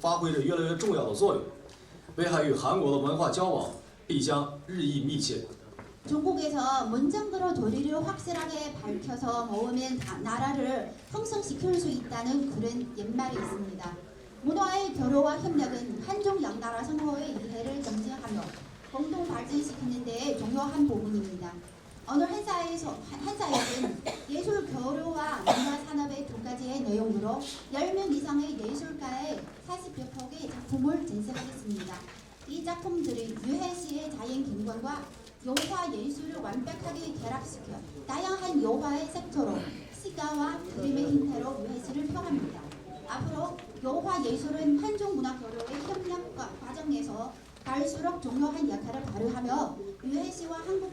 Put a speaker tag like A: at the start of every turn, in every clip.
A: 发挥着越来越重要的作用，威海与韩国的文化交往必将日益密切。
B: 중국에서 문정도로 도리를 확실하게 밝혀서 모으면 다- 나라를 형성시킬 수 있다는 그런 옛말이 있습니다. 문화의 교류와 협력은 한중 양나라 상호의 이해를 점증하며 공동 발전시키는 데에 중요한 부분입니다. 오늘 행사에서, 행사에는 예술 교류와 문화 산업의 두 가지의 내용으로 10명 이상의 예술가의 40여 폭의 작품을 전시하겠습니다. 이 작품들이 유해 씨의 자연景观과 요화 예술을 완벽하게 결합시켜 다양한 요화의 색토로 시가와 그림의 형태로 유해 씨를 표합니다. 앞으로 요화 예술은 한중 문화 교류의 협력 과- 과정에서 갈수록 중요한 역할을 발휘하며 유해 씨와 한국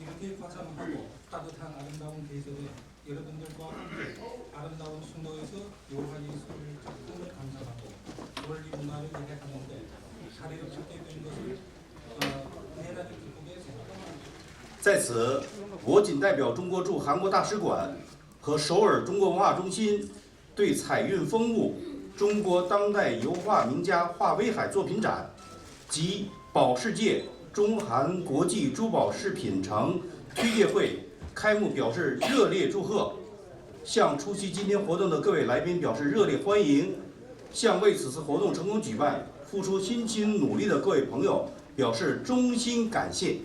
C: 이렇게 화창하고 따뜻한 아름다운 계절에 여러분들과 함께 아름다운 순도에서 요하 예술 작품을 감상하고 원리 문화를 이해하는데 자리를 찾게 된 것을 어, 대단히 기쁘게 생각합니다.
D: 在此，我谨代表中国驻韩国大使馆和首尔中国文化中心，对彩韵风物中国当代油画名家华威海作品展及保世界 中韩国际珠宝饰品城推介会开幕表示热烈祝贺。向出席今天活动的各位来宾表示热烈欢迎。向为此次活动成功举办付出辛勤努力的各位朋友表示衷心感谢。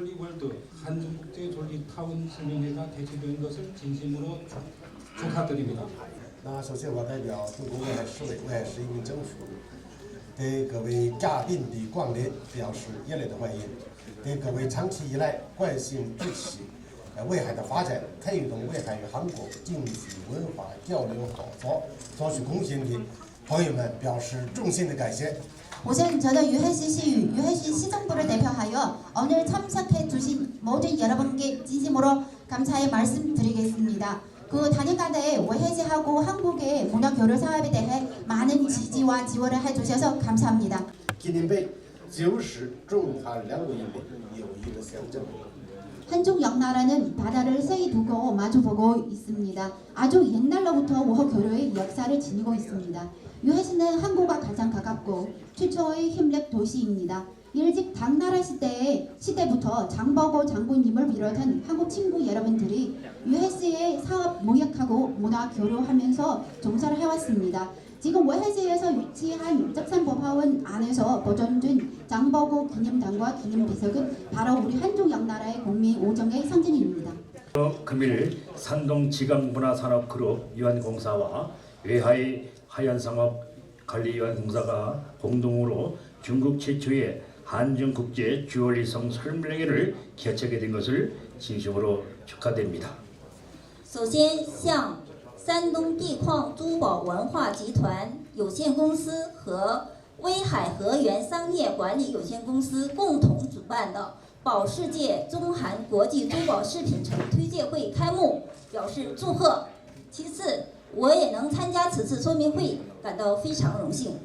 C: 돌이월드한중국제돌림타운 설명회가 개최된
E: 那首先我代表中国外事委外事人民政府，对各位嘉宾的光临表示热烈的欢迎，对各位长期以来关心支持，呃，威海的发展，推动威海与韩国经济、文化交流合作，作出贡献的。朋友们表示衷心的感谢。
B: 우선 저는 유해시 시유, 유해시 시정부를 대표하여 오늘 참석해 주신 모든 여러분께 진심으로 감사의 말씀드리겠습니다. 그 단연간에 외해시하고 한국의 문화 교류 사업에 대해 많은 지지와 지원을 해주셔서 감사합니다.
E: 纪念碑就是中韩两国人民友谊的象征。
B: 한중 영나라는 바다를 세이 두고 마주보고 있습니다. 아주 옛날로부터 우호 교류의 역사를 지니고 있습니다. 유해시는 한국과 가장 가깝고 최초의 협력 도시입니다. 일찍 당나라 시대에 시대부터 장보고 장군님을 비롯한 한국 친구 여러분들이 유해시의 사업 모역하고 문화 교류하면서 종사를 해왔습니다. 지금 외해지에서 위치한 적산법화원 안에서 보존 중 장보고 기념당과 기념비석은 바로 우리 한중 양나라의 국민 오정의 상징입니다.
F: 금일 산동지각문화산업그룹 유한공사와 외하의 하얀상업관리유한공사가 공동으로 중국 최초의 한중국제 주얼리성 설명회를 개최하게 된 것을 진심으로 축하드립니다.
G: 首先向 山东地矿珠宝文化集团有限公司和威海河源商业管理有限公司共同主办的宝世界中韩国际珠宝饰品城推介会开幕表示祝贺。其次，我也能参加此次说明会，感到非常荣幸。